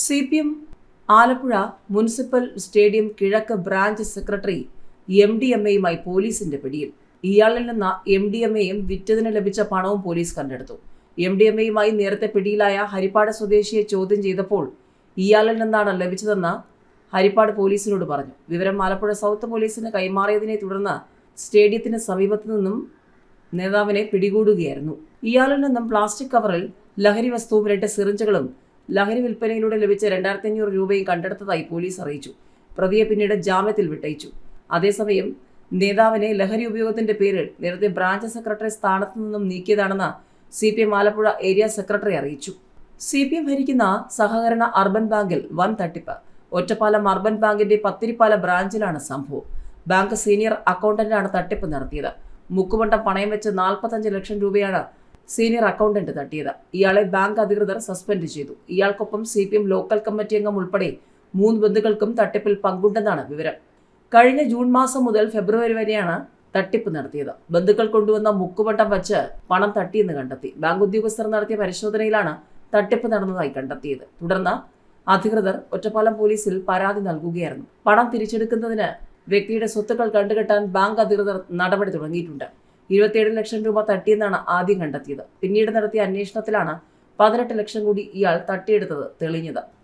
C P M Alappuzha municipal stadium കിഴക്ക് branch secretary M D M എയുമായി പോലീസിന്റെ പിടിയിൽ. ഇയാളിൽ നിന്ന് എം ഡി എം എയും വിറ്റതിന് ലഭിച്ച പണവും പോലീസ് കണ്ടെടുത്തു. എം ഡി എം എയുമായി നേരത്തെ പിടിയിലായ ഹരിപ്പാട് സ്വദേശിയെ ചോദ്യം ചെയ്തപ്പോൾ ഇയാളിൽ നിന്നാണ് ലഭിച്ചതെന്ന് ഹരിപ്പാട് പോലീസിനോട് പറഞ്ഞു. വിവരം ആലപ്പുഴ സൗത്ത് പോലീസിന് കൈമാറിയതിനെ തുടർന്ന് സ്റ്റേഡിയത്തിന് സമീപത്തു നിന്നും നേതാവിനെ പിടികൂടുകയായിരുന്നു. ഇയാളിൽ നിന്നും പ്ലാസ്റ്റിക് കവറിൽ ലഹരി വസ്തുവും രണ്ട് സിറിഞ്ചുകളും ലഹരി വിൽപ്പനയിലൂടെ ലഭിച്ച രണ്ടായിരത്തി അഞ്ഞൂറ് രൂപയും കണ്ടെടുത്തതായി പോലീസ് അറിയിച്ചു. പ്രതിയെ പിന്നീട് ജാമ്യത്തിൽ വിട്ടയച്ചു. അതേസമയം നേതാവിനെ ലഹരി ഉപയോഗത്തിന്റെ പേരിൽ നേരത്തെ ബ്രാഞ്ച് സെക്രട്ടറി സ്ഥാനത്തു നിന്നും നീക്കിയതാണെന്ന് C P M Alappuzha area secretary അറിയിച്ചു. സി പി എം ഭരിക്കുന്ന സഹകരണ അർബൻ ബാങ്കിൽ വൻ തട്ടിപ്പ്. ഒറ്റപ്പാലം അർബൻ ബാങ്കിന്റെ പത്തിരിപ്പാല ബ്രാഞ്ചിലാണ് സംഭവം. ബാങ്ക് സീനിയർ അക്കൗണ്ടന്റാണ് തട്ടിപ്പ് നടത്തിയത്. മുക്കുമണ്ടം പണയം വെച്ച് നാൽപ്പത്തഞ്ച് ലക്ഷം രൂപയാണ് സീനിയർ അക്കൗണ്ടന്റ് തട്ടിയത്. ഇയാളെ ബാങ്ക് അധികൃതർ സസ്പെൻഡ് ചെയ്തു. ഇയാൾക്കൊപ്പം C P M local committee അംഗം ഉൾപ്പെടെ മൂന്ന് ബന്ധുക്കൾക്കും തട്ടിപ്പിൽ പങ്കുണ്ടെന്നാണ് വിവരം. കഴിഞ്ഞ ജൂൺ മാസം മുതൽ ഫെബ്രുവരി വരെയാണ് തട്ടിപ്പ് നടത്തിയത്. ബന്ധുക്കൾ കൊണ്ടുവന്ന മുക്കുവട്ടം വച്ച് പണം തട്ടിയെന്ന് കണ്ടെത്തി. ബാങ്ക് ഉദ്യോഗസ്ഥർ നടത്തിയ പരിശോധനയിലാണ് തട്ടിപ്പ് നടന്നതായി കണ്ടെത്തിയത്. തുടർന്ന് അധികൃതർ ഒറ്റപ്പാലം പോലീസിൽ പരാതി നൽകുകയായിരുന്നു. പണം തിരിച്ചെടുക്കുന്നതിന് വ്യക്തിയുടെ സ്വത്തുക്കൾ കണ്ടുകെട്ടാൻ ബാങ്ക് അധികൃതർ നടപടി തുടങ്ങിയിട്ടുണ്ട്. ഇരുപത്തിയേഴ് ലക്ഷം രൂപ തട്ടിയെന്നാണ് ആദ്യം കണ്ടെത്തിയത്. പിന്നീട് നടത്തിയ അന്വേഷണത്തിലാണ് പതിനെട്ട് ലക്ഷം കൂടി ഇയാൾ തട്ടിയെടുത്തത് തെളിഞ്ഞത്.